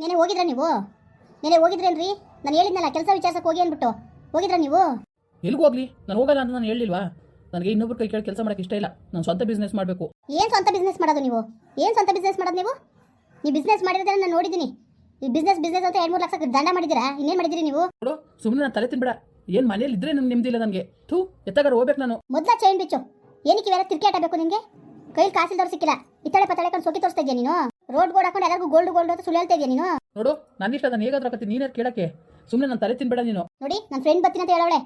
ನೆನೆ ಹೋಗಿದ್ರ ನೀವು? ನೆನೆ ಹೋಗಿದ್ರೇನ್ರಿ? ನಾನು ಹೇಳಿದ್ನಲ್ಲ ಕೆಲಸ ವಿಚಾರಕ್ಕೆ ಹೋಗಿ ಅಂದ್ಬಿಟ್ಟು. ಹೋಗಿದ್ರ ನೀವು? ಎಲ್ಗೂ ಹೋಗ್ಲಿ. ನಾನು ಹೋಗಲ್ಲ ಅಂತ ನಾನು ಹೇಳಿಲ್ವಾ ನನಗೆ ಇನ್ನೊಬ್ರು ಕೈ ಕೇಳಿ ಕೆಲಸ ಮಾಡೋಕ್ಕೆ ಇಷ್ಟ ಇಲ್ಲ. ನಾನು ಸ್ವಂತ ಬಿಸ್ನೆಸ್ ಮಾಡಬೇಕು. ಏನು ಸ್ವಂತ ಬಿಸ್ನೆಸ್ ಮಾಡೋದು ನೀವು? ಏನು ಸ್ವಂತ ಬಿಸ್ನೆಸ್ ಮಾಡೋದು ನೀವು? ನೀವು ಬಿಸ್ನೆಸ್ ಮಾಡಿದ್ರೆ ನಾನು ನೋಡಿದ್ದೀನಿ. ಈ ಬಿಸ್ನೆಸ್ ಬಿಸ್ನೆಸ್ ಅಂತ ಎರಡು ಮೂರು ಲಕ್ಷ ದಂಡ ಮಾಡಿದ್ದೀರಾ? ಇನ್ನೇನು ಮಾಡಿದ್ದೀರಿ ನೀವು? ನೋಡು ಸುಮ್ಮನೆ ನಾನು ತಲೆ ತಿನ್ಬೇಡ. ಏನು ಮನೇಲಿ ಇದ್ರೆ ನನಗೆ ನಿಮ್ದಿಲ್ಲ ಇಲ್ಲ ನನಗೆ. ಥೂ ಎತ್ತಾಗಾರ ಹೋಗ್ಬೇಕು ನಾನು. ಮೊದಲ ಚೈನ್ ಬಿಚ್ಚು. ಏನಕ್ಕೆ ಇವೆಲ್ಲ ತಿರ್ಕಿ ಆಟಬೇಕು ನಿಮಗೆ ಕೈಲಿ ಕಾಸಿಲ್ದವ್ರು ಸಿಕ್ಕಿಲ್ಲ. ಇತ್ತಳೆ ಪತ್ತಳೆ ಕಂಡು ಸೋಕಿ ತೋರಿಸ್ತಾ ಇದೆಯಾ ನೀನು? ರೋಡ್ ಬೋರ್ಡ್ ಹಾಕೊಂಡು ಎಲ್ಲರಿಗೂ ಗೋಲ್ಡ್ ಗೋಲ್ಡ್ ಅಂತ ಸುಳ್ಳು ಹೇಳ್ತಾ ಇದೆಯಾ ನೀನು? ನೋಡು ನನ್ನ ಇಷ್ಟ ನಾನು ಹೇಗಾದ್ರೂ ಆಕತ್ತಿ ನೀನೇ ಕೇಳಕ್ಕೆ. ಸುಮ್ಮನೆ ನಾನು ತಲೆ ತಿನ್ಬೇಡ ನೀನು. ನೋಡಿ ನನ್ನ ಫ್ರೆಂಡ್ ಬರ್ತೀನಿ ಅಂತ ಹೇಳವಳೆ.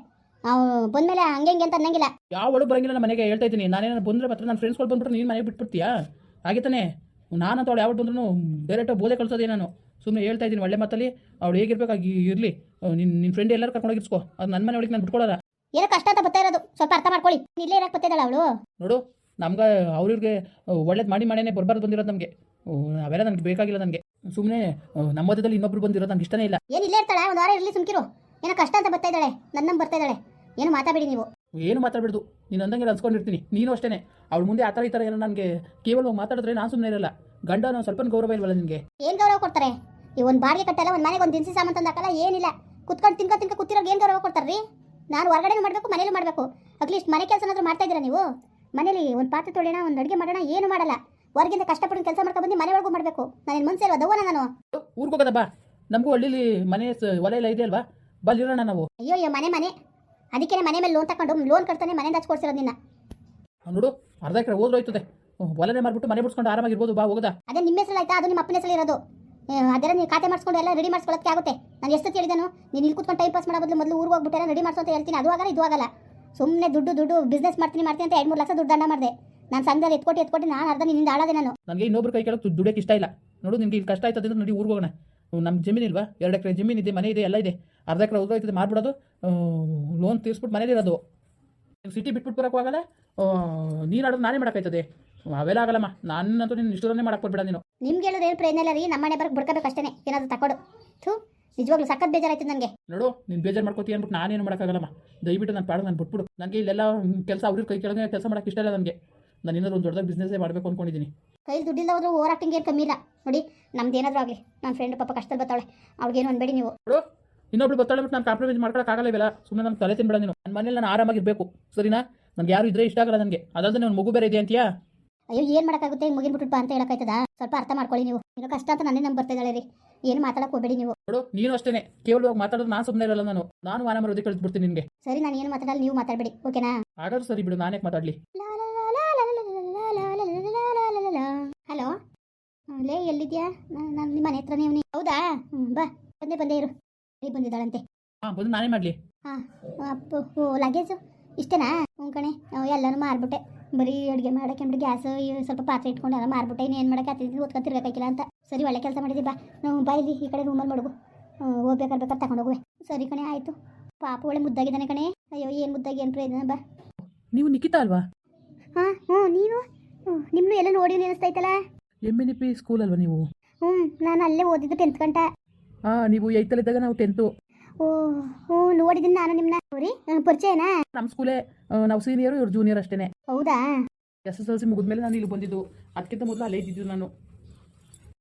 ನಾವು ಬಂದ್ಮೇಲೆ ಹಂಗೆ ಹಂಗೆ ಅಂತ ಅನ್ನಂಗಿಲ್ಲ. ಯಾವ ಒಳಗೆ ಬರಂಗಿಲ್ಲ ನಮ್ಮ ಮನೆಗೆ ಹೇಳ್ತಾ ಇದ್ದೀನಿ. ನಾನೇನ ಬಂದ್ರೆ ಮಾತ್ರ ನನ್ನ ಫ್ರೆಂಡ್ಸ್ಗಳು ಬಂದ್ಬಿಟ್ರೆ ನೀನು ಮನೆಗೆ ಬಿಟ್ಬಿಡ್ತೀಯಾ? ಹಾಗೆ ತಾನೇ. ಅಂತ ಅವಳು ಯಾವತ್ತು ಬಂದ್ರು ಡೈರೆಕ್ಟಾಗಿ ಬೋಧೆ ಕಳ್ಸೋದೇ ನಾನು. ಸುಮ್ಮನೆ ಹೇಳ್ತಾ ಇದ್ದೀನಿ ಒಳ್ಳೆ ಮಾತಲ್ಲಿ. ಅವಳು ಹೇಗಿರ್ಬೇಕಾಗಿ ಇರಲಿ. ನಿನ್ನ ನಿನ್ನ ಫ್ರೆಂಡ್ ಎಲ್ಲರೂ ಕರ್ಕೊಂಡೋಗಿರ್ಸ್ಕೋ ಅದು ನನ್ನ ಮನೆ ಒಳಗೆ ನಾನು ಬಿಟ್ಕೊಳ್ಳೋದ ಏನೋ ಕಷ್ಟ ಅಂತ ಬರ್ತಾ ಇರೋದು. ಸ್ವಲ್ಪ ಅರ್ಥ ಮಾಡ್ಕೊಳ್ಳಿ. ನೀನ್ ಇಲ್ಲೇ ಇರಕ್ಕೆ ಬರ್ತಿದ್ದಾಳೆ ಅವಳು. ನೋಡು ನಮ್ಗೆ ಅವ್ರಿಗೆ ಒಳ್ಳೇದು ಮಾಡಿ ಮಾಡೇನೆ ಬರ್ಬಾರ್ದು ಬಂದಿರೋದು ನಮಗೆ. ಅವೆಲ್ಲ ನನಗೆ ಬೇಕಾಗಿಲ್ಲ ನನಗೆ ಸುಮ್ಮನೆ ನಮ್ಮ ಮಧ್ಯದಲ್ಲಿ ಇನ್ನೊಬ್ರು ಬಂದಿರೋದು ನಂಗೆ ಇಷ್ಟನೇ ಇಲ್ಲ. ಏನು ಇಲ್ಲೇ ಇರ್ತಾಳೆ? ಒಂದು ವಾರ ಇರಲಿ ಸುಮ್ಕಿರು. ಏನೋ ಕಷ್ಟ ಅಂತ ಬರ್ತಾ ಇದ್ದಾಳೆ. ನನ್ನ ಬರ್ತಾ ಇದ್ದಾಳೆ. ಏನು ಮಾತಾಡಿ ನೀವು. ಏನು ಮಾತಾಡ್ಬಿಡ್ದು. ನೀನು ಅಂದಂಗೆ ಅನ್ಸ್ಕೊಂಡಿರ್ತೀನಿ. ನೀನು ಅಷ್ಟೇ ಅವಳು ಮುಂದೆ ಆ ಥರ ಈ ಥರ ಏನೋ ನನಗೆ ಕೇವಲ ಮಾತಾಡಿದ್ರೆ ನಾನು ಸುಮ್ಮನೆ ಇರಲ್ಲ. ಗಂಡ ನಾವು ಸ್ವಲ್ಪ ಗೌರವ ಇಲ್ವಲ್ಲ ನಿನಗೆ? ಏನು ಗೌರವ ಕೊಡ್ತಾರೆ? ಈ ಒಂದು ಬಾಡಿಗೆ ಕಟ್ಟಲ್ಲ ಒಂದು ಮನೆಗೆ ಒಂದು ದಿನಸಿ ಸಾಮಾನು ತಂದಾಕಲ್ಲ ಏನಿಲ್ಲ. ಕುತ್ಕೊಂಡು ತಿನ್ಕೊ ತಿನ್ಕೊ ಕೂತಿರೋರ್ಗೆ ಏನು ಗೌರವ ಕೊಡ್ತಾರ್ರಿ? ನಾನು ಹೊರಗಡೆ ಮಾಡಬೇಕು ಮನೇಲಿ ಮಾಡಬೇಕು. ಅಟ್ಲೀಸ್ಟ್ ಮನೆ ಕೆಲಸನಾದ್ರೂ ಮಾಡ್ತಾ ಇದ್ದೀರಾ ನೀವು? ಮನೇಲಿ ಒಂದು ಪಾತ್ರೆ ತೊಳೆಯೋಣ ಒಂದು ಅಡುಗೆ ಮಾಡೋಣ ಏನು ಮಾಡಲ್ಲ. ಹೊರಗಿಂದ ಕಷ್ಟಪಟ್ಟು ಕೆಲಸ ಮಾಡ್ಕೊಂಡು ಬಂದು ಮನೆ ಒಳಗೂ ಮಾಡಬೇಕು. ನಾನು ಮನ್ಸೇ ಇಲ್ವಾ ದವ್ವನ ನಾನು? ಊರಿಗೆ ಹೋಗೋದ ಬಾ. ನಮಗೂ ಹಳ್ಳಿಲಿ ಮನೆ ಹೊಲ ಎಲ್ಲ ಇದೆ ಅಲ್ವಾ? ಬಲ್ಲಿರೋಣ ನಾವು. ಅಯ್ಯೋ ಅಯ್ಯೋ ಮನೆ ಮನೆ. ಅದಕ್ಕೆ ಮನೆ ಮೇಲೆ ಲೋನ್ ತಗೊಂಡು ಲೋನ್ ಕಟ್ತಾನೆ ಮನೆಯಿಂದ ಹಚ್ಕೊಡ್ಸಿರೋದು ನಿನ್ನ. ಅವ್ನು ನೋಡು ಅರ್ಧ ಎಕರೆ ಹೋದ್ರೆ ಹೋಯ್ತದೆ. ಹ್ಮ್, ಮಾಡಿಬಿಟ್ಟು ಮನೆ ಬಿಡ್ಸ್ಕೊಂಡು ಆರಾಮಾಗಿರ್ಬೋದು ಬಾ ಹೋಗದ? ಅದೇ ನಿಮ್ಮ ಹೆಸರು ಆಯ್ತಾ? ಅದು ನಿಮ್ಮ ಅಪ್ಪನ ಹೆಸರು ಇರೋದು. ಅದೆಲ್ಲ ನೀವು ಖಾತೆ ಮಾಡಿಸ್ಕೊಂಡು ಎಲ್ಲ ರೆಡಿ ಮಾಡಿಸ್ಕೊಳ್ಳೋಕ್ಕೆ ಆಗುತ್ತೆ. ನಾನು ಎಷ್ಟು ಹೇಳಿದನು? ನೀನು ಇಲ್ಲಿ ಕೂತ್ಕೊಂಡು ಟೈಮ್ ಪಾಸ್ ಮಾಡೋ ಬದಲು ಮೊದಲು ಊರಿಗೆ ಹೋಗ್ಬಿಟ್ಟೆ ರೆಡಿ ಮಾಡಿಸೋ ಅಂತ ಹೇಳ್ತೀನಿ. ಅದು ಆಗಲ್ಲ ಇದು ಆಗಲ್ಲ. ಸುಮ್ಮನೆ ದುಡ್ಡು ದುಡ್ಡು ಬಿಸ್ನೆಸ್ ಮಾಡ್ತೀನಿ ಮಾಡ್ತೀನಿ ಅಂತ ಎರಡು ಮೂರು ಲಕ್ಷ ದುಡ್ಡು ದಂಡ ಮಾಡಿದೆ. ನಾನು ಸಂಘದಲ್ಲಿ ಎತ್ಕೊಟ್ಟು ಎತ್ಕೊಟ್ಟು ನಾನು ಅರ್ಧ ನಿನ್ನಿಂದ ಆಳದೆ ನಾನು. ನನಗೆ ಇನ್ನೊಬ್ರು ಕೈ ಕೆಳಗೆ ದುಡಿಯೋಕೆ ಇಷ್ಟ ಇಲ್ಲ. ನೋಡು ನಿಮಗೆ ಇಲ್ಲಿ ಕಷ್ಟ ಆಯ್ತದೆ ನೋಡಿ ನಡಿ ಊರಿಗೆ ಹೋಗೋಣ. ನಮ್ಮ ಜಮೀನು ಇಲ್ವಾ? ಎರಡು ಎಕರೆ ಜಮೀನು ಇದೆ ಮನೆ ಇದೆ ಎಲ್ಲ ಇದೆ. ಅರ್ಧ ಎಕರೆ ಹೋಗ್ತದೆ ಮಾರ್ಬಿಡೋದು. ಲೋನ್ ತೀರಿಸ್ಬಿಟ್ಟು ಮನೇಲಿ ಇರೋದು. ಸಿಟಿ ಬಿಟ್ಬಿಟ್ಟು ಬರೋಕ್ಕಾಗಲ್ಲ ನೀನು ಆಡೋದು ನಾನೇ ಮಾಡೋಕ್ಕಾಯ್ತದೆ ಅವೆಲ್ಲ ಆಗಲ್ಲಮ್ಮ. ನಾನಂತೂ ನೀನು ಇಷ್ಟನೇ ಮಾಡಕ್ಕೆ ನೀನು. ನಿಮ್ಗೆ ಹೇಳೋದು ಏನು ಪ್ರಯೋಜನ ಇಲ್ಲ ರೀ? ನಮ್ಮ ಮನೆ ಬರಕ್ಕೆ ಬಿಡ್ಕೋಬೇಕು ಅಷ್ಟೇ ಏನಾದರೂ ತಕೊಡು. ನಿಜವಾಗ್ಲೂ ಸಖತ್ ಬೇಜಾರಾಯ್ತು ನನಗೆ. ನೋಡು ನೀನು ಬೇಜಾರು ಮಾಡ್ಕೋತೀಯ ಅಂದ್ಬಿಟ್ಟು ನಾನೇನು ಮಾಡೋಕ್ಕಾಗಲ್ಲಮ್ಮ. ದಯವಿಟ್ಟು ನಾನು ಪಾಡು ನಾನು ಬಿಟ್ಬಿಡು ನನಗೆ ಇಲ್ಲೆಲ್ಲ ಕೆಲಸ ಅವ್ರಿಗೆ ಕೈ ಕೆಳಗೆ ಕೆಲಸ ಮಾಡೋಕ್ಕೆ ಇಷ್ಟ ಇಲ್ಲ ನನಗೆ. ನಾನು ಇನ್ನೊಂದು ಒಂದು ದೊಡ್ಡದಾಗಿ ಬಿಸ್ನೆಸ್ಸೇ ಮಾಡಬೇಕು ಅಂದ್ಕೊಂಡಿದ್ದೀನಿ ಕೈಲಿ ದುಡ್ಡಿಲ್ಲ ಹೋದ್ರೂ ಓವರ್ ಆಕ್ಟಿಂಗ್ ಏನು ಕಮ್ಮಿ ಇಲ್ಲ. ನೋಡಿ ನಮ್ದು ಏನಾದರೂ ಆಗಲಿ. ನನ್ನ ಫ್ರೆಂಡ್ ಪಾಪ ಕಷ್ಟದಲ್ಲಿ ಬರ್ತಾಳೆ ಅವ್ಳಿಗೇನು ಅನ್ಬೇಡಿ ನೀವು. ನೋಡು ಇನ್ನೊಬ್ಳು ಬರ್ತಾಳೆ ಬಿಟ್ಟು ನಾನು ಕಾಂಪ್ರಮೈಸ್ ಮಾಡ್ಕೊಳಕ್ಕಾಗಲ್ಲ ಇವೆಲ್ಲ. ಸುಮ್ಮನೆ ನಮ್ಮ ತಲೆ ತಿನ್ಬೇಡ ನೀನು. ನನ್ನ ಮನೇಲಿ ನಾನು ಆರಾಮಾಗಿರಬೇಕು. ಸರಿನಾ? ನನಗೆ ಯಾರು ಇದ್ರೆ ಇಷ್ಟ ಆಗಲ್ಲ ನನಗೆ ಅದಲ್ಲದೆ ನನ್ನ ಮಗು ಬೇರೆ ಇದೆ ಅಂತೀಯಾ? ಅಯ್ಯೋ ಏನು ಮಾಡೋಕ್ಕಾಗುತ್ತೆ? ಬಾ ಅಂತ ಹೇಳಕ್ಕಾಯ್ತದ? ಸ್ವಲ್ಪ ಅರ್ಥ ಮಾಡ್ಕೊಳ್ಳಿ ನೀವು. ಇನ್ನೂ ಕಷ್ಟ ಅಂತ ನನ್ನೇ ನಂಗೆ ಬರ್ತಾ ಇದ್ದಾಳೆ ರೀ. ಏನು ಮಾತಾಡಕ್ ಹೋಗ್ಬೇಡಿ ನೀವು ನೋಡು ನೀನು ಅಷ್ಟೇ ಕೇವಲವಾಗಿ ಮಾತಾಡೋದು ನಾನು ಸುಮ್ಮನೆ ಇರಲ್ಲ ನಾನು ನಾನು ಮಾನ ಮರೋದಕ್ಕೆ ಕಳಿಸ್ಬಿಡ್ತೀನಿ ನಿಮಗೆ ಸರಿ ನಾನು ಏನು ಮಾತಾಡಲ್ಲ ನೀವು ಮಾತಾಡಬೇಡಿ ಓಕೆನಾ ಹಾಗಾದ್ರೂ ಸರಿ ಬಿಡು ನಾನೇ ಮಾತಾಡಲಿ ಹಲೋ ಲೇ ಎಲ್ಲಿದ್ಯಾ ನಾನು ನಿಮ್ಮ ಮನೆ ಹತ್ರನೇ ಅವನಿ ಹೌದಾ ಬಾ ಬಂದೆ ಬಂದೇ ಇರು ಬಂದಿದ್ದಾಳಂತೆ ಹಾಂ ಬಂದು ನಾನೇ ಮಾಡಲಿ ಹಾಂ ಲಗೇಜು ಇಷ್ಟೇನಾ? ಹ್ಞೂ ಕಣೆ. ಎಲ್ಲರೂ ಎಲ್ಲನೂ ಮಾರ್ಬಿಟ್ಟೆ. ಬರೀ ಅಡುಗೆ ಮಾಡೋಕೆ ಅಂದ್ಬಿಟ್ಟು ಗ್ಯಾಸ್ ಸ್ವಲ್ಪ ಪಾತ್ರೆ ಇಟ್ಕೊಂಡು ಎಲ್ಲ ಮಾರ್ಬಿಟ್ಟೆ. ಇನ್ನೇನು ಮಾಡೋಕೆ ಹತ್ತಿದ್ದು ಓದ್ಕೊಂಡು ಅಂತ. ಸರಿ ಒಳ್ಳೆ ಕೆಲಸ ಮಾಡಿದ್ದಿ ಬಾ. ನಾವು ಬಾಯಿಲಿ ಈ ಕಡೆ ರೂಮಲ್ಲಿ ಮಡಗು. ಹೋಗ್ಬೇಕಾದ್ರೆ ಬೇಕಾದ್ರೆ ತಗೊಂಡು ಹೋಗುವೆ. ಸರಿ ಕಣೆ ಆಯಿತು. ಪಾಪ ಒಳ್ಳೆ ಮುದ್ದಾಗಿದ್ದಾನೆ ಕಣೆ. ಅಯ್ಯೋ ಏನು ಮುದ್ದಾಗಿ ಏನು ಪ್ರಯೋಜನ? ಬಾ. ನೀವು ನಿಖಿತಾ ಅಲ್ವಾ? ಹಾಂ ಹ್ಞೂ ನೀನು ಹ್ಞೂ ನಿಮ್ಮನ್ನು ಎಲ್ಲ ನೋಡಿ ನೆನೆಸ್ತೈತಲ್ಲ ಎಂ ಎನ್ ಪಿ ಸ್ಕೂಲ್ ಅಲ್ವಾ ನೀವು? ಹ್ಞೂ ನಾನು ಅಲ್ಲೇ ಓದಿದ್ದು ಟೆಂತ್ ಗಂಟ. ಹಾಂ ನೀವು ಏಯ್ತಲ್ಲಿದ್ದಾಗ ನಾವು ಟೆಂತು ಓ ಹ್ಞೂ ನೋಡಿದ್ದೀನಿ ನಾನು ನಿಮ್ಮನ್ನ ಸರಿ ಪರಿಚಯನಾ? ನಮ್ಮ ಸ್ಕೂಲೇ ನಾವು ಸೀನಿಯರು ಇವ್ರು ಜೂನಿಯರ್ ಅಷ್ಟೇನೆ. ಹೌದಾ? ಎಸ್ ಎಸ್ ಎಲ್ ಸಿ ಮುಗಿದ್ಮೇಲೆ ನಾನು ಇಲ್ಲಿ ಬಂದಿದ್ದು. ಅದಕ್ಕಿಂತ ಮೊದಲು ಅಲ್ಲೇ ಇದ್ದಿದ್ದು ನಾನು.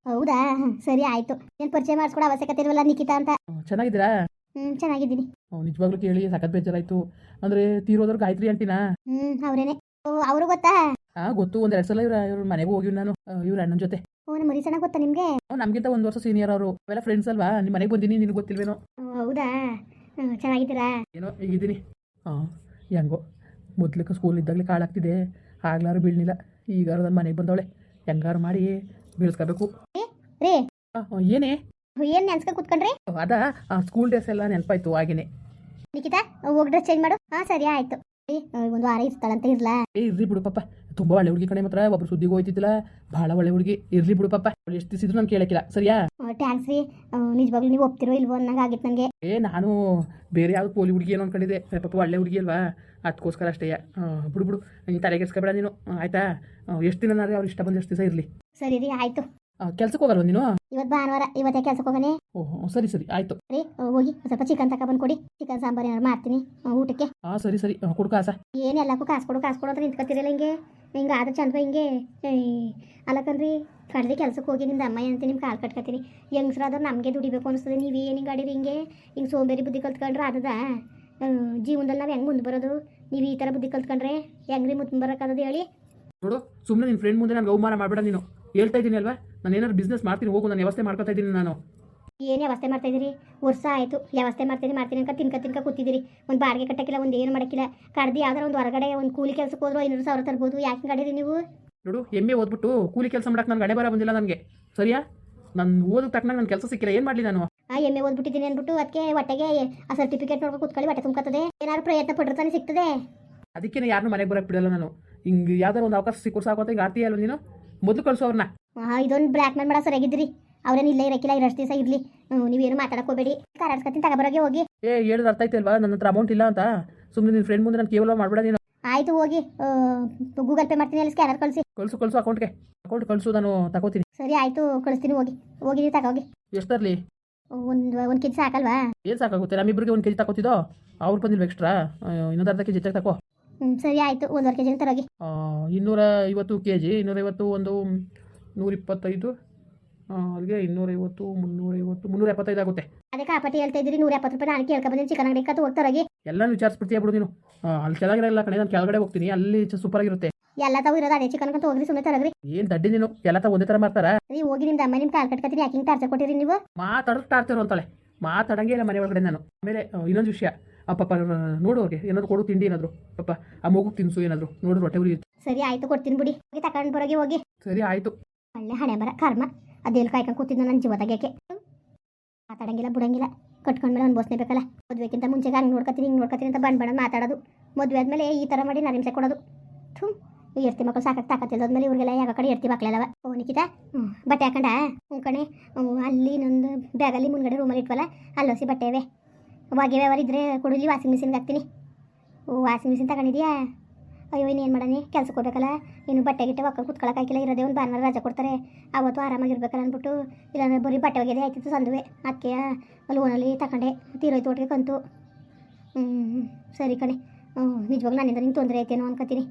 ಹೌದಾ? ಸರಿ ಆಯ್ತು. ಏನು ಪರಿಚಯ ಮಾಡಿಸ್ಕೊಡೋ ಅವಶ್ಯಕತೆ ಇಲ್ವಲ್ಲ ನಿಖಿತಾ ಅಂತ? ಹ್ಮ್, ಚೆನ್ನಾಗಿದ್ದೀರಾ? ಹ್ಞೂ ಚೆನ್ನಾಗಿದ್ದೀನಿ. ಹ್ಮ್, ನಿಜವಾಗ್ಲೂ ಕೇಳಿ ಸಖತ್ ಬೇಜಾರಾಯ್ತು. ಅಂದ್ರೆ ತೀರೋದ್ರ ಗಾಯತ್ರಿ ಅಂಟಿನಾ? ಹ್ಞೂ ಅವ್ರೇನೆ. ಓ ಅವರು ಗೊತ್ತಾ? ಹಾಂ ಗೊತ್ತು ಒಂದ್ ಎರಡ್ ಸಲ ಇವ್ರ ಇವ್ರ ಮನೆಗೂ ಹೋಗಿವ್ ನಾನು ಇವ್ರ ಅಣ್ಣನ ಜೊತೆ. ಓ ನಮ್ಮ ಮರಿಸಣ ಗೊತ್ತಾ ನಿಮಗೆ? ನಮಗಿಂತ ಒಂದು ವರ್ಷ ಸೀನಿಯರ್ ಅವರು. ಅವೆಲ್ಲ ಫ್ರೆಂಡ್ಸ್ ಅಲ್ವಾ? ನಿಮ್ಮ ಮನೆಗೆ ಬಂದಿನಿ ನಿನಗೆ ಗೊತ್ತಿಲ್ವೇನೋ. ಹೌದಾ? ಹ್ಮ್, ಚೆನ್ನಾಗಿದ್ದೀರಾ? ಏನೋ ಈಗಿದ್ದೀನಿ. ಹಾಂ ಹೆಂಗೋ ಮೊದ್ಲಕ್ಕೆ ಸ್ಕೂಲ್ ಇದ್ದಾಗಲೇ ಕಾಳಾಗ್ತಿದೆ. ಆಗ್ಲಾರು ಬೀಳ್ನಿಲ್ಲ. ಈಗಾರು ನನ್ನ ಮನೆಗೆ ಬಂದವಳೆ. ಹೆಂಗಾರು ಮಾಡಿ ಬೀಳ್ಸ್ಕೋಬೇಕು. ರೀ! ಏನೇ? ಏನು ನೆನ್ಸ್ಕ ಕುತ್ಕೊಂಡ್ರಿ? ಅದ ಸ್ಕೂಲ್ ಡೇಸ್ ಎಲ್ಲ ನೆನಪಾಯ್ತು ಹಾಗೇನೆ. ನಿಖಿತಾ ಹೋಗಿ ಡ್ರೆಸ್ ಚೇಂಜ್ ಮಾಡು. ಹಾಂ ಸರಿ ಆಯಿತು. ಒಂದು ವಾರ ಇರ್ತಾಳಂತ ಇರ್ಲಾ? ಏ ಇರ್ಲಿ ಬಿಡು ಪಾಪ ತುಂಬ ಒಳ್ಳೆ ಹುಡುಗಿ ಕಡೆ ಮಾತ್ರ. ಒಬ್ರು ಸುದ್ದಿಗೆ ಹೋಯ್ತಿದ್ದಿಲ್ಲ. ಬಹಳ ಒಳ್ಳೆ ಹುಡುಗಿ. ಇರ್ಲಿ ಬಿಡು ಪಾಪ ಅವ್ಳು ಎಷ್ಟು ದಿಸಿದ್ರು ನಾನು ಕೇಳಕ್ಕಿಲ್ಲ. ಸರಿಯಾ? ಟ್ಯಾಂಕ್ಸ್ ರೀ. ನಿಜವಾಗ್ಲೂ ನೀವು ಒಪ್ತಿರೋ ಇಲ್ವೋ ಅನ್ನಂಗ ಆಗಿತ್ತು ನನಗೆ. ಏ ನಾನು ಬೇರೆ ಯಾವ್ದು ಪೋಲಿ ಹುಡುಗಿ ಏನೋ ಅನ್ಕೊಂಡಿದ್ದೆ. ಏ ಪಾಪ ಒಳ್ಳೆ ಹುಡುಗಿ ಅಲ್ವಾ? ಅದಕ್ಕೋಸ್ಕರ ಅಷ್ಟೇ. ಬಿಡು ಬಿಡು. ನೀನು ತಲೆಗೆಡ್ಸ್ಕೊಬೇಡ ನೀನು. ಆಯ್ತಾ? ಎಷ್ಟು ದಿನ ಅವ್ರು ಇಷ್ಟ ಬಂದು ಎಷ್ಟು ದಿವಸ ಇರಲಿ? ಸರಿ ರೀ ಆಯಿತು. ಕೆಲ್ಸಕ್ಕೆ ಹೋಗಲ್ವ ನೀನು? ಇವತ್ತು ಭಾನುವಾರ ಇವತ್ತೇ ಕೆಲ್ಸಕ್ಕೆ ಹೋಗನೆ ಓಹೋ ಸರಿ ಸರಿ ಆಯ್ತು. ರೀ ಹೋಗಿ ಸ್ವಲ್ಪ ಚಿಕನ್ ತಕ ಬಂದು ಕೊಡಿ ಚಿಕನ್ ಸಾಂಬಾರ್ ಏನಾದ್ರು ಮಾಡ್ತೀನಿ ಊಟಕ್ಕೆ. ಹಾ ಸರಿ ಸರಿ ಕೊಡು ಕಾಸ. ಏನೆಲ್ಲಕ್ಕೂ ಕಾಸು ಕೊಡು ಕಾಸು ಕೊಡು ಅಂತ ನಿಂತ್ಕೊತಿರಲ್ಲ ಹಿಂಗೆ. ಹಿಂಗೆ ಆದ್ರೆ ಚಂದ ಹಿಂಗೆ ಅಲ್ಲಕನ್ರಿ ಕಡಲಿ ಕೆಲ್ಸಕ್ಕೆ ಹೋಗಿ ನಿಮ್ದು ಅಮ್ಮ ಅಂತ ನಿಮ್ಮ ಕಾಲು ಕಟ್ಕತ್ತೀನಿ ಹೆಂಗ್ಸ್ರಾದ್ರೆ ನಮಗೆ ದುಡಿಬೇಕು ಅನಿಸ್ತದೆ ನೀವು ಏನು ಹಿಂಗೆ ಆಡಿರಿ ಹಿಂಗೆ? ಹಿಂಗೆ ಸೋಂಬೇರಿ ಬುದ್ಧಿ ಕಲ್ತ್ಕೊಂಡ್ರೆ ಅದದ ಜೀವನದಲ್ಲಿ ನಾವು ಹೆಂಗೆ ಮುಂದೆ ಬರೋದು? ನೀವು ಈ ಥರ ಬುದ್ಧಿ ಕಲ್ತ್ಕೊಂಡ್ರೆ ಹೆಂಗ್ರಿ ಮುಂದೆ ಬರೋಕ್ಕಾಗದು ಹೇಳಿ? ನೋಡು ಸುಮ್ಮನೆ ನಿನ್ನ ಫ್ರೆಂಡ್ ಮುಂದೆ ನನಗೆ ಅವಮಾನ ಮಾಡಬೇಡ ನೀನು. ಹೇಳ್ತಾ ಇದ್ದೀನಿ ಅಲ್ವಾ? ನಾನು ಏನಾದ್ರು ಬಿಸ್ನೆಸ್ ಮಾಡ್ತೀನಿ ಹೋಗು ನಾನು ವ್ಯವಸ್ಥೆ ಮಾಡ್ಕೊತಾ ಇದ್ದೀನಿ ನಾನು. ಏನು ವ್ಯವಸ್ಥೆ ಮಾಡ್ತಾ ಇದ್ದೀರಿ? ವರ್ಷ ಆಯಿತು. ವ್ಯವಸ್ಥೆ ಮಾಡ್ತೀನಿ ಮಾಡ್ತೀನಿ ಅಂತ ತಿನ್ಕ ತಿನ್ಕ ಕೂತಿದ್ದೀರಿ. ಒಂದು ಬಾಡಿಗೆ ಕಟ್ಟಕ್ಕಿಲ್ಲ ಒಂದು ಏನು ಮಾಡೋಕ್ಕಿಲ್ಲ. ಕಡ್ದು ಯಾವ್ದಾರ ಒಂದು ಹೊರಗಡೆ ಒಂದು ಕೂಲಿ ಕೆಲಸಕ್ಕೆ ಹೋದ್ರು ಐನೂರು ಸಾವಿರ ತರ್ಬೋದು. ಯಾಕೆ ಗಡೀರಿ ನೀವು? ನೋಡು ಎಮ್ಮೆ ಓದ್ಬಿಟ್ಟು ಕೂಲಿ ಕೆಲಸ ಮಾಡಕ್ಕೆ ನನಗೆ ಗಡೆ ಬರ ಬಂದಿಲ್ಲ ನನಗೆ. ಸರಿಯಾ? ನಾನು ಓದಕ್ಕೆ ತಕ್ಕನಾಗ ನನ್ನ ಕೆಲಸ ಸಿಕ್ಕಿಲ್ಲ ಏನು ಮಾಡಲಿ ನಾನು? ಆ ಎಮ್ಮೆ ಓದ್ಬಿಟ್ಟಿದ್ದೀನಿ ಅಂದ್ಬಿಟ್ಟು ಅದಕ್ಕೆ ಹೊಟ್ಟೆಗೆ ಆ ಸರ್ಟಿಫಿಕೇಟ್ ನೋಡ್ಕೊಂಡು ಕೂತ್ಕೊಳ್ಳಿ ಹೊಟ್ಟೆ ತುಂಬ್ಕತ್ತದೆ ಏನಾದ್ರು ಪ್ರಯತ್ನ ಪಡ್ರೆ ತಾನೇ ಸಿಗ್ತದೆ. ಅದಕ್ಕೆ ಯಾರನ್ನೂ ಮನೆಗೆ ಬರಕ್ಕೆ ಬಿಡಲ್ಲ ನಾನು. ಹಿಂಗೆ ಯಾವ್ದಾರು ಒಂದು ಅವಕಾಶ ಸಿಕ್ಕೋ ಸಾಕು ಅಂತ ಈಗ ಅಲ್ಲ ಅಲ್ವ ನೀನು? ಮೊದಲು ಕಳಿಸೋ ಅವ್ರನ್ನ ಆ, ಇದೊಂದು ಬ್ಲ್ಯಾಕ್ ಮೇಲ್ ಮಾಡೋ ಸರಿಯಾಗಿದ್ರಿ ಅವ್ರೇನು ಇಲ್ಲೇ ಇರಕ್ಕಿಲ್ಲ ಇರಷ್ಟು ದಿವಸ ಇರಲಿ. ನೀವೇನು ಮಾತಾಡಕ್ಕೆ ಹೋಗಬೇಡಿ. ಕರಾಡ್ಸ್ಕತ್ತೀನಿ ತಗೊಬರೋಗೆ ಹೋಗಿ. ಏ ಹೇಳೋದು ಅರ್ಥ ಆಯ್ತಲ್ವಾ? ನನ್ನ ಹತ್ರ ಅಮೌಂಟ್ ಇಲ್ಲ ಅಂತ. ಸುಮ್ಮನೆ ನಿನ್ನ ಫ್ರೆಂಡ್ ಮುಂದೆ ನಾನು ಕೇವಲ ಮಾಡಬೇಡ ನೀನು. ಆಯ್ತು ಹೋಗಿ. ಗೂಗಲ್ ಪೇ ಮಾಡ್ತೀನಿ ಅಲ್ಲಿ ಸ್ಕ್ಯಾನರ್ ಕಳಿಸಿ. ಕಳಿಸು ಕಳಿಸು ಅಕೌಂಟ್ಗೆ ಅಕೌಂಟ್ ಕಳಿಸು ನಾನು ತಗೋತೀನಿ. ಸರಿ ಆಯಿತು ಕಳಿಸ್ತೀನಿ ಹೋಗಿ. ಹೋಗಿ ನೀವು ತಗೋಗಿ ಎಷ್ಟು ತರಲಿ? ಒಂದು ಒಂದು ಕೆ ಜಿ ಸಾಕಲ್ವಾ? ಏನು ಸಾಕಾಗುತ್ತೆ? ನಮ್ಮಿಬ್ಬರಿಗೆ ಒಂದು ಕೆ ಜಿ ತಗೋತಿದ್ದೋ? ಅವ್ರು ಬಂದಿಲ್ವ ಎಕ್ಸ್ಟ್ರಾ ಇನ್ನೊಂದು ಅರ್ಧ ಕೆ ಜಿ ತಗೋ ಹ್ಞೂ ಸರಿ ಆಯಿತು ಒಂದೂವರೆ ಕೆ ಜಿ ತರೋಗಿ ಇನ್ನೂರ ಐವತ್ತು ಕೆ ಜಿ ಇನ್ನೂರೈವತ್ತು ಒಂದು ನೂರಿಪ್ಪತ್ತೈದು ಅಲ್ಲಿಗೆ ಇನ್ನೂರೈವತ್ತು ಮುನ್ನೂರೈವತ್ತು ಮುನ್ನೂರ ಎಪ್ಪತ್ತೈದು ಆಗುತ್ತೆ. ಅದಕ್ಕೆ ಆ ಪಟ್ಟಿ ಹೇಳ್ತಾ ಇದ್ದೀರಿ ನೂರ ಎಪ್ಪತ್ತು ರೂಪಾಯಿ ನಾನು ಕೇಳ್ಕೊಬಂದಿನಿ ಚಿಕನ್ ಅಂಗಡಿ ಕತ್ತು ಹೋಗ್ತಾರಾಗಿ. ಎಲ್ಲಾನು ವಿಚಾರಿಸ್ಬಿಡ್ತೀಯ ಬಿಡು ನೀನು. ಅಲ್ಲಿ ಚೆನ್ನಾಗಿರಲ್ಲ ಕಣೆ ನಾನು ಕೆಳಗಡೆ ಹೋಗ್ತೀನಿ ಅಲ್ಲಿ ಸೂಪರ್ ಆಗಿರುತ್ತೆ ಎಲ್ಲ ತಾವು ಇರೋದು ಅದೇ ಚಿಕನ್ ಅಂತ ಹೋಗ್ರಿ ಸುಮ್ಮನೆ ತರಗ್ರಿ ಏನ್ ದಡ್ಡಿ ನೀನು? ಎಲ್ಲ ತಾವು ಒಂದೇ ತರ ಮಾಡ್ತಾರ? ನೀವು ಹೋಗಿ ನಿಮ್ದು ಅಮ್ಮ ನಿಮ್ಮ ಕಾಲ್ ಕಟ್ಕತ್ತೀರಿ ಯಾಕೆ ಹಿಂಗೆ ಟಾರ್ಚರ್ ಕೊಟ್ಟಿರಿ ನೀವು? ಮಾತಾಡೋದು ಆಡ್ತಿರೋ ಅಂತಾಳೆ. ಮಾತಾಡಂಗೆ ಇಲ್ಲ ಮನೆ ಒಳಗಡೆ ನಾನು. ಆಮೇಲೆ ಇನ್ನೊಂದು ವಿಷಯ. ಆ ಪಾಪ ನೋಡು ಅವ್ರಿಗೆ ಏನಾದ್ರು ಕೊಡು ತಿಂಡಿ ಏನಾದ್ರು. ಪಾಪ ಆ ಮಗು ತಿನ್ಸು ಏನಾದ್ರು. ನೋಡಿದ್ರು ಹೊಟ್ಟೆ ಉರಿ ಸರಿ ಆಯ್ತು ಕೊಡ್ತೀನಿ ಬಿಡಿ. ಹೋಗಿ ತಗೊಂಡು ಬರೋಗಿ ಹೋಗಿ. ಸರಿ ಆಯಿತು. ಒಳ್ಳೆ ಹಣೆ ಬರ, ಕರ್ಮ. ಅದೇನು ಕಾಯ್ಕೊಂಡು ಕೂತಿದ್ದ ನನ್ನ ಜೀವ ತೆಗಿಯಕ್ಕೆ ಮಾತಾಡಂಗಿಲ್ಲ, ಬಿಡಂಗಿಲ್ಲ. ಕಟ್ಕೊಂಡ್ಮೇಲೆ ಬೇಕಲ್ಲ. ಮದುವೆಗಿಂತ ಮುಂಚೆಗೆ ಹಂಗೆ ನೋಡ್ಕೊತೀನಿ ಹಿಂಗೆ ನೋಡ್ಕೊತೀನಿ ಅಂತ ಬಣ್ಣ ಬಣ್ಣ ಮಾತಾಡೋದು. ಮದುವೆ ಆದಮೇಲೆ ಈ ಥರ ಮಾಡಿ ನರಿಂಸೆ ಕೊಡೋದು. ಥೂ ಎರ್ತಿ ಮಕ್ಕಳು ಸಾಕಕ್ಕೆ ತಾಕತ್ತಿಲ್ಲದ್ಮೇಲೆ ಇವ್ರಿಗೆಲ್ಲ ಯಾವ ಕಡೆ ಎರ್ತಿ ಮಕ್ಕಳೆಲ್ಲವ ಓ ನಿಖಿತ ಹ್ಞೂ ಬಟ್ಟೆ ಹಾಕೊಂಡ? ಹ್ಞೂ ಕಣೆ. ಅಲ್ಲಿ ನಂದು ಬ್ಯಾಗಲ್ಲಿ ಮುಂದ್ಗಡೆ ರೂಮಲ್ಲಿ ಇಟ್ವಲ್ಲ? ಅಲ್ಲೋಸಿ ಬಟ್ಟೆ ಇವೆ ಒಗೆವೆ ಅವರಿದ್ರೆ ಕೊಡಲಿ ವಾಷಿಂಗ್ ಮಿಷಿನ್ಗೆ ಹಾಕ್ತೀನಿ. ಓ ವಾಷಿಂಗ್ ಮಿಷಿನ್ ತಗೊಂಡಿದ್ಯಾ? ಅಯ್ಯೋ, ಇನ್ನೇನು ಮಾಡೋಣ? ಕೆಲಸಕ್ಕೆ ಹೋಗ್ಬೇಕಲ್ಲ? ಇನ್ನು ಬಟ್ಟೆ ಗಿಟ್ಟೆ ಒಕ್ಕ ಕುತ್ಕೊಳಕ್ಕಾಗಿಲ್ಲ ಇರೋದೇ ಒಂದು ಭಾನುವಾರ ರಜೆ ಕೊಡ್ತಾರೆ. ಅವತ್ತು ಆರಾಮಾಗಿರ್ಬೇಕಲ್ಲ ಅಂದ್ಬಿಟ್ಟು ಇಲ್ಲ ಬರೀ ಬಟ್ಟೆ ಒಗೆದೇ ಆಯ್ತಿತ್ತು ಸಂದುವೆ. ಅದಕ್ಕೆ ಲೋನಲ್ಲಿ ತಗೊಂಡೆ ತೀರೋಯ್ತು ಒಟ್ಟಿಗೆ ಕಂತು. ಹ್ಞೂ ಸರಿ ಕಣೆ. ಹ್ಞೂ ನಿಜವಾಗ್ಲೂ ನನ್ನಿಂದ ನಿಂಗೆ ತೊಂದರೆ ಐತೇನೋ ಅನ್ಕೋತೀನಿ.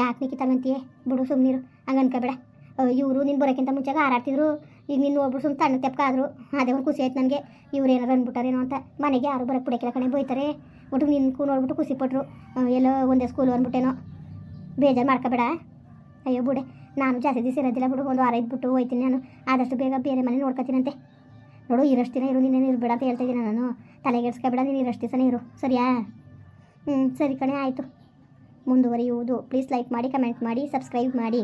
ಯಾಕೆ ನಿಕ್ಕಿ ತಗಂತೀಯ ಬಿಡು ಸುಮ್ಮನಿರು ಹಂಗೆ ಅನ್ಕೋಬೇಡ ಇವರು ನಿನ್ನ ಬರೋಕ್ಕಿಂತ ಮುಂಚೆಗೆ ಹಾರಾಡ್ತಿದ್ರು. ಈಗ ನಿನ್ನ ನೋಡ್ಬಿಟ್ಟು ಸುಮ್ಮನೆ ತಣ್ಣ ತೆಪ್ಪಾದ್ರು ಅದೇ ಒಂದು ಖುಷಿ ಆಯ್ತು ನನಗೆ. ಇವ್ರು ಏನಾರು ಅಂದ್ಬಿಟ್ಟಾರೇನೋ ಅಂತ. ಮನೆಗೆ ಯಾರು ಬರೋಕ್ಕೆ ಪುಡಕಿಲ್ಲ ಕಣೆ ಬೋಯ್ತಾರೆ ಒಟ್ಟು ಕೂ ನೋಡ್ಬಿಟ್ಟು ಖುಷಿ ಪಟ್ಟರು ಎಲ್ಲೋ ಒಂದೇ ಸ್ಕೂಲ್ ಅಂದ್ಬಿಟ್ಟೇನೋ. ಬೇಜಾರು ಮಾಡ್ಕೋಬೇಡ. ಅಯ್ಯೋ ಬಿಡೆ, ನಾನು ಜಾಸ್ತಿ ದಿವಸ ಇರೋದಿಲ್ಲ ಬಿಡು, ಒಂದು ವಾರ ಇದ್ಬಿಟ್ಟು ಹೋಯ್ತೀನಿ ನಾನು. ಆದಷ್ಟು ಬೇಗ ಬೇರೆ ಮನೆ ನೋಡ್ಕೊತೀನಂತೆ. ನೋಡು, ಇರೋಷ್ಟು ದಿನ ಇರು ನೀನೇನು ಇರಬೇಡ ಅಂತ ಹೇಳ್ತಾ ಇದ್ದೀನಿ ನಾನು. ತಲೆಗೆಡ್ಸ್ಕೊಬೇಡ ನೀನು ಇರೋಷ್ಟು ದಿವಸನೇ ಇರು. ಸರಿಯಾ? ಹ್ಞೂ ಸರಿ ಕಣೆ, ಆಯಿತು. ಮುಂದುವರಿಯುವುದು. ಪ್ಲೀಸ್ ಲೈಕ್ ಮಾಡಿ ಕಮೆಂಟ್ ಮಾಡಿ ಸಬ್ಸ್ಕ್ರೈಬ್ ಮಾಡಿ.